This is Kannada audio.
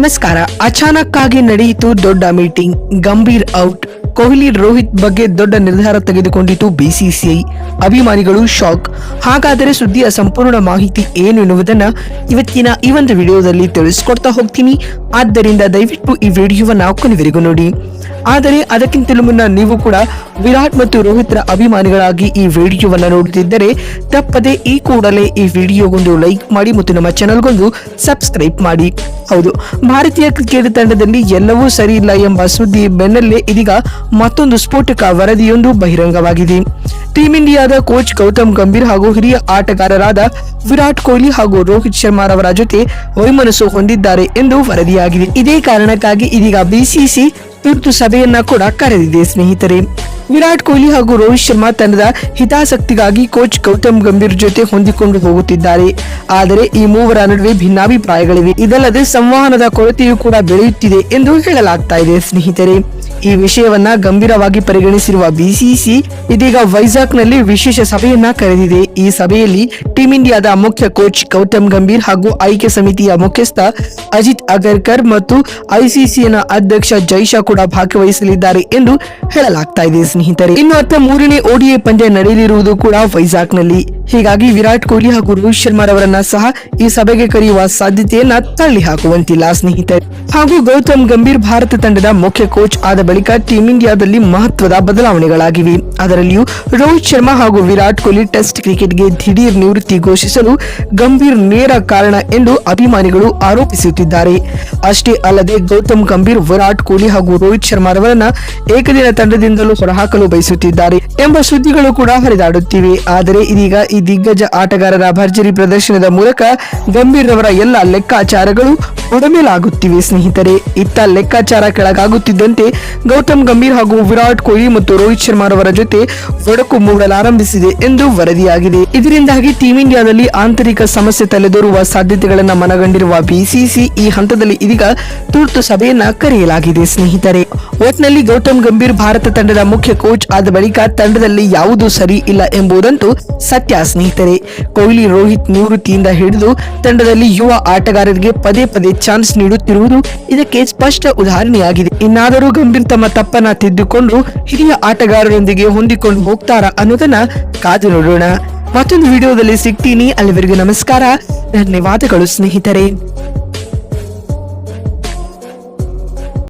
ನಮಸ್ಕಾರ. ಅಚಾನಕ್ ಆಗಿ ನಡೆಯಿತು ದೊಡ್ಡ ಮೀಟಿಂಗ್. ಗಂಭೀರ್ ಔಟ್. ಕೊಹ್ಲಿ ರೋಹಿತ್ ಬಗ್ಗೆ ದೊಡ್ಡ ನಿರ್ಧಾರ ತೆಗೆದುಕೊಂಡಿತು ಬಿಸಿಸಿಐ. ಅಭಿಮಾನಿಗಳು ಶಾಕ್. ಹಾಗಾದರೆ ಸುದ್ದಿಯ ಸಂಪೂರ್ಣ ಮಾಹಿತಿ ಏನು ಎನ್ನುವುದನ್ನ ಇವತ್ತಿನ ಈ ಒಂದು ವಿಡಿಯೋದಲ್ಲಿ ತಿಳಿಸ್ಕೊಡ್ತಾ ಹೋಗ್ತೀನಿ. ಆದ್ದರಿಂದ ದಯವಿಟ್ಟು ಈ ವಿಡಿಯೋವನ್ನ ಕೊನೆವರೆಗೂ ನೋಡಿ. ಆದರೆ ಅದಕ್ಕಿಂತಲೂ ಮುನ್ನ ನೀವು ಕೂಡ ವಿರಾಟ್ ಮತ್ತು ರೋಹಿತ್ರ ಅಭಿಮಾನಿಗಳಾಗಿ ಈ ವಿಡಿಯೋವನ್ನ ನೋಡುತ್ತಿದ್ದರೆ ತಪ್ಪದೆ ಈ ಕೂಡಲೇ ಈ ವಿಡಿಯೋಗೊಂದು ಲೈಕ್ ಮಾಡಿ ಮತ್ತು ನಮ್ಮ ಚಾನಲ್ಗೊಂದು ಸಬ್ಸ್ಕ್ರೈಬ್ ಮಾಡಿ. ಹೌದು, ಭಾರತೀಯ ಕ್ರಿಕೆಟ್ ತಂಡದಲ್ಲಿ ಎಲ್ಲವೂ ಸರಿ ಇಲ್ಲ ಎಂಬ ಸುದ್ದಿ ಬೆನ್ನಲ್ಲೇ ಇದೀಗ ಮತ್ತೊಂದು ಸ್ಫೋಟಕ ವರದಿಯೊಂದು ಬಹಿರಂಗವಾಗಿದೆ. ಟೀಂ ಇಂಡಿಯಾದ ಕೋಚ್ ಗೌತಮ್ ಗಂಭೀರ್ ಹಾಗೂ ಹಿರಿಯ ಆಟಗಾರರಾದ ವಿರಾಟ್ ಕೊಹ್ಲಿ ಹಾಗೂ ರೋಹಿತ್ ಶರ್ಮಾರವರ ಜೊತೆ ವೈಮನಸ್ಸು ಹೊಂದಿದ್ದಾರೆ ಎಂದು ವರದಿಯಾಗಿದೆ. ಇದೇ ಕಾರಣಕ್ಕಾಗಿ ಇದೀಗ ಬಿಸಿಸಿ ತುರ್ತು ಸಭೆಯನ್ನ ಕೂಡ ಕರೆದಿದೆ, ಸ್ನೇಹಿತರೆ. ವಿರಾಟ್ ಕೊಹ್ಲಿ ಹಾಗೂ ರೋಹಿತ್ ಶರ್ಮಾ ತಂಡದ ಹಿತಾಸಕ್ತಿಗಾಗಿ ಕೋಚ್ ಗೌತಮ್ ಗಂಭೀರ್ ಜೊತೆ ಹೊಂದಿಕೊಂಡು ಹೋಗುತ್ತಿದ್ದಾರೆ. ಆದರೆ ಈ ಮೂವರ ನಡುವೆ ಭಿನ್ನಾಭಿಪ್ರಾಯಗಳಿವೆ. ಇದಲ್ಲದೆ ಸಂವಹನದ ಕೊರತೆಯೂ ಕೂಡ ಬೆಳೆಯುತ್ತಿದೆ ಎಂದು ಹೇಳಲಾಗ್ತಾ ಇದೆ, ಸ್ನೇಹಿತರೆ. ಈ ವಿಷಯವನ್ನ ಗಂಭೀರವಾಗಿ ಪರಿಗಣಿಸಿರುವ ಬಿಸಿಸಿ ಇದೀಗ ವೈಜಾಗ್ನಲ್ಲಿ ವಿಶೇಷ ಸಭೆಯನ್ನ ಕರೆದಿದೆ. ಈ ಸಭೆಯಲ್ಲಿ ಟೀಂ ಇಂಡಿಯಾದ ಮುಖ್ಯ ಕೋಚ್ ಗೌತಮ್ ಗಂಭೀರ್ ಹಾಗೂ ಆಯ್ಕೆ ಸಮಿತಿಯ ಮುಖ್ಯಸ್ಥ ಅಜಿತ್ ಅಗರ್ಕರ್ ಮತ್ತು ಐಸಿಸಿನ ಅಧ್ಯಕ್ಷ ಜೈಶಾ ಕೂಡ ಭಾಗವಹಿಸಲಿದ್ದಾರೆ ಎಂದು ಹೇಳಲಾಗ್ತಾ ಇದೆ. ಸ್ನೇಹಿತರೆ, ಇನ್ನು ಅತ್ತ ಮೂರನೇ ಓಡಿಎ ಪಂದ್ಯ ನಡೆಯಲಿರುವುದು ಕೂಡ ವೈಜಾಗ್ನಲ್ಲಿ. ಹೀಗಾಗಿ ವಿರಾಟ್ ಕೊಹ್ಲಿ ಹಾಗೂ ರೋಹಿತ್ ಶರ್ಮಾರವರನ್ನ ಸಹ ಈ ಸಭೆಗೆ ಕರೆಯುವ ಸಾಧ್ಯತೆಯನ್ನ ತಳ್ಳಿ ಹಾಕುವಂತಿಲ್ಲ, ಸ್ನೇಹಿತರೆ. ಹಾಗೂ ಗೌತಮ್ ಗಂಭೀರ್ ಭಾರತ ತಂಡದ ಮುಖ್ಯ ಕೋಚ್ ಆದ ಬಳಿಕ ಟೀಂ ಇಂಡಿಯಾದಲ್ಲಿ ಮಹತ್ವದ ಬದಲಾವಣೆಗಳಾಗಿವೆ. ಅದರಲ್ಲಿಯೂ ರೋಹಿತ್ ಶರ್ಮಾ ಹಾಗೂ ವಿರಾಟ್ ಕೊಹ್ಲಿ ಟೆಸ್ಟ್ ಕ್ರಿಕೆಟ್ಗೆ ದಿಢೀರ್ ನಿವೃತ್ತಿ ಘೋಷಿಸಲು ಗಂಭೀರ್ ನೇರ ಕಾರಣ ಎಂದು ಅಭಿಮಾನಿಗಳು ಆರೋಪಿಸುತ್ತಿದ್ದಾರೆ. ಅಷ್ಟೇ ಅಲ್ಲದೆ ಗೌತಮ್ ಗಂಭೀರ್, ವಿರಾಟ್ ಕೊಹ್ಲಿ ಹಾಗೂ ರೋಹಿತ್ ಶರ್ಮಾರವರನ್ನ ಏಕದಿನ ತಂಡದಿಂದಲೂ ಹೊರಹಾಕಲು ಬಯಸುತ್ತಿದ್ದಾರೆ ಎಂಬ ಸುದ್ದಿಗಳು ಕೂಡ ಹರಿದಾಡುತ್ತಿವೆ. ಆದರೆ ಇದೀಗ ದಿಗ್ಗಜ ಆಟಗಾರರ ಭರ್ಜರಿ ಪ್ರದರ್ಶನದ ಮೂಲಕ ಗಂಭೀರ್ ರವರ ಎಲ್ಲ ಲೆಕ್ಕಾಚಾರಗಳು ಒಡಮೇಲಾಗುತ್ತಿವೆ ಸ್ನೇಹಿತರೆ, ಇತ್ತ ಲೆಕ್ಕಾಚಾರ ಕೆಳಗಾಗುತ್ತಿದ್ದಂತೆ ಗೌತಮ್ ಗಂಭೀರ್ ಹಾಗೂ ವಿರಾಟ್ ಕೊಹ್ಲಿ ಮತ್ತು ರೋಹಿತ್ ಶರ್ಮಾರವರ ಜೊತೆ ಒಡಕು ಮೂಡಲಾರಂಭಿಸಿದೆ ಎಂದು ವರದಿಯಾಗಿದೆ. ಇದರಿಂದಾಗಿ ಟೀಂ ಇಂಡಿಯಾದಲ್ಲಿ ಆಂತರಿಕ ಸಮಸ್ಯೆ ತಲೆದೋರುವ ಸಾಧ್ಯತೆಗಳನ್ನ ಮನಗಂಡಿರುವ ಬಿಸಿಸಿ ಈ ಹಂತದಲ್ಲಿ ಇದೀಗ ತುರ್ತು ಸಭೆಯನ್ನ ಕರೆಯಲಾಗಿದೆ. ಸ್ನೇಹಿತರೆ, ಒಟ್ನಲ್ಲಿ ಗೌತಮ್ ಗಂಭೀರ್ ಭಾರತ ತಂಡದ ಮುಖ್ಯ ಕೋಚ್ ಆದ ಬಳಿಕ ತಂಡದಲ್ಲಿ ಯಾವುದೂ ಸರಿ ಇಲ್ಲ ಎಂಬುದಂತೂ ಸತ್ಯ ಸ್ನೇಹಿತರೆ, ಕೊಹ್ಲಿ ರೋಹಿತ್ ನಿವೃತ್ತಿಯಿಂದ ಹಿಡಿದು ತಂಡದಲ್ಲಿ ಯುವ ಆಟಗಾರರಿಗೆ ಪದೇ ಪದೇ ಚಾನ್ಸ್ ನೀಡುತ್ತಿರುವುದು ಇದಕ್ಕೆ ಸ್ಪಷ್ಟ ಉದಾಹರಣೆಯಾಗಿದೆ. ಇನ್ನಾದರೂ ಗಂಭೀರ್ ತಮ್ಮ ತಪ್ಪನ್ನ ತಿದ್ದುಕೊಂಡು ಹಿರಿಯ ಆಟಗಾರರೊಂದಿಗೆ ಹೊಂದಿಕೊಂಡು ಹೋಗ್ತಾರಾ ಅನ್ನೋದನ್ನ ಕಾದು ನೋಡೋಣ. ಮತ್ತೊಂದು ವಿಡಿಯೋದಲ್ಲಿ ಸಿಗ್ತೀನಿ. ಅಲ್ಲಿವರೆಗೂ ನಮಸ್ಕಾರ. ಧನ್ಯವಾದಗಳು ಸ್ನೇಹಿತರೆ.